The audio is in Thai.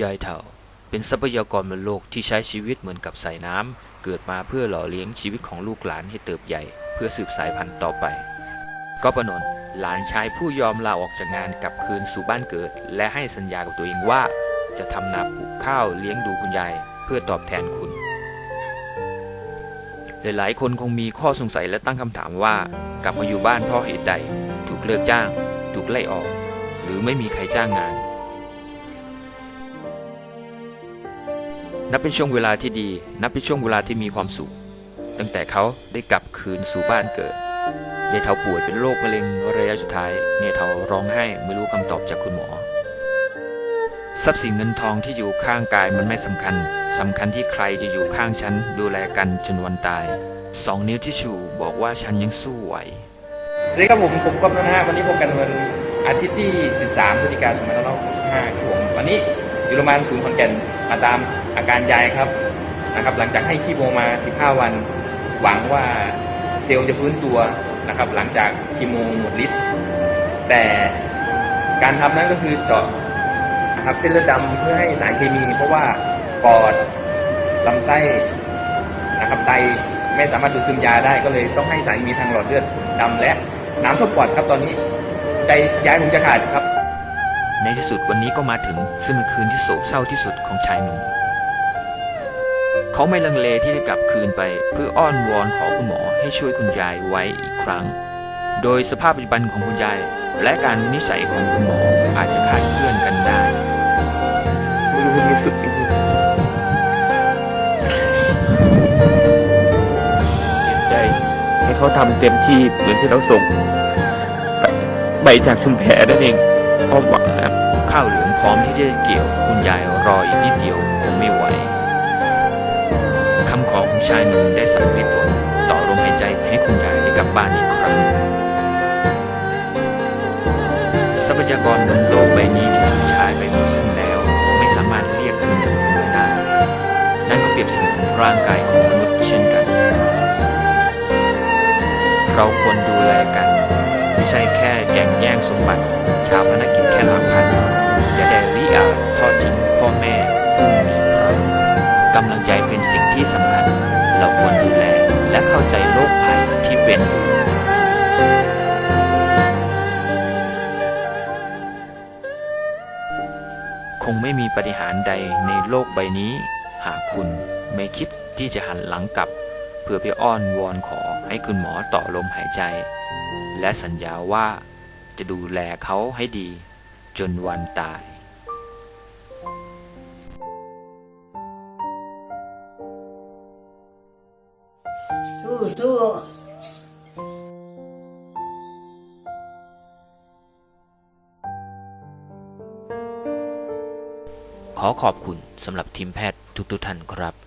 ยายเถาเป็นทรัพยากรบนโลกที่ใช้ชีวิตเหมือนกับสายน้ำเกิดมาเพื่อหล่อเลี้ยงชีวิตของลูกหลานให้เติบใหญ่ เพื่อสืบสายพันธุ์ต่อไปก็ประนนหลานชายผู้ยอมลาออกจากงานกลับคืนสู่บ้านเกิด และให้สัญญากับตัวเองว่า จะทำนาปลูกข้าวเลี้ยงดูคุณยายเพื่อตอบแทนคุณ หลายๆ คนคงมีข้อสงสัยและตั้งคำถามว่า กลับมาอยู่บ้านเพราะเหตุใด ถูกเลิกจ้าง ถูกไล่ออก หรือไม่มีใครจ้างงาน นับเป็นช่วงเวลาที่ดี นับเป็นช่วงเวลาที่มีความสุข ตั้งแต่เขาได้กลับคืนสู่บ้านเกิดเนเทาป่วยเป็นโรคมะเร็งระยะสุดท้ายเนเทาร้องไห้ไม่รู้คำตอบจากคุณหมอ ทรัพย์สินเงินทองที่อยู่ข้างกายมันไม่สำคัญสำคัญที่ใครจะอยู่ข้างฉันดูแลกันจนวันตายสองนิ้วที่ชูบอกว่าฉันยังสู้ไหวสวัสดีครับผมผมก๊อฟนะฮะวันนี้พบกันวันอาทิตย์ที่ 13พฤศจิกายน2565ครับผมวันนี้ อยู่โรงพยาบาลศูนย์ขอนแก่นมาตามอาการยายครับนะครับ หลังจากให้คีโมมา 15 วัน หวังว่าเซลล์จะฟื้นตัวนะครับ หลังจากคีโมหมดฤทธิ์แต่การทำนั้นก็คือเจาะนะครับเส้นเลือดดำเพื่อให้สารเคมี เพราะว่าปอดลำไส้นะครับไตไม่สามารถดูดซึมยาได้ก็เลยต้องให้สารเคมีทางหลอดเลือดดำและน้ำท่วมปอดครับตอนนี้ใจย้ายผมจะขาดครับ ในที่สุดวันนี้ก็มาถึงซึ่งเป็นคืนที่โศกเศร้าที่สุดของชายหนุ่ม เขาไม่ลังเลที่จะกลับคืนไปเพื่ออ้อนวอนขอคุณหมอให้ช่วยคุณยายไว้อีกครั้ง โดยสภาพปัจจุบันของคุณยาย และการวินิจฉัยของคุณหมออาจจะคลาดเคลื่อนกันได้ไม่รู้ที่สุดเห็นใจให้เขาทำเต็มที่เหมือนที่เราส่งไปใบจากชุมแพนั่นเอง ความหวังนะข้าวเหลืองพร้อมที่จะเกี่ยว คุณยายรออีกนิดเดียวคงไม่ไหวคำขอของชายหนุ่มได้สำเร็จผลต่อลมหายใจให้คุณยายได้กลับบ้านอีกครั้งทรัพยากรบนโลกใบนี้ที่ถูกใช้ไปหมดสิ้นแล้ว ไม่สามารถเรียกคืนกลับคืนมาได้ นั่นก็เปรียบเสมือนร่างกายของมนุษย์เช่นกัน เราควรดูแลกัน ไม่ใช่แค่แก่งแย่งสมบัติ ชาวพนักกิจแค่หลักพันอย่าได้ริอาทอดทิ้งพ่อแม่ผู้มีพระกำลังใจเป็นสิ่งที่สำคัญ เราควรดูแลและเข้าใจโรคภัยที่เป็นอยู่คงไม่มีปฏิหารใดในโลกใบนี้ หากคุณไม่คิดที่จะหันหลังกลับ เพื่อไปอ้อนวอนขอ ให้คุณหมอต่อลมหายใจ และสัญญาว่าจะดูแลเขาให้ดี จนวันตายสู้สู้ขอขอบคุณสำหรับทีมแพทย์ทุกๆท่านครับ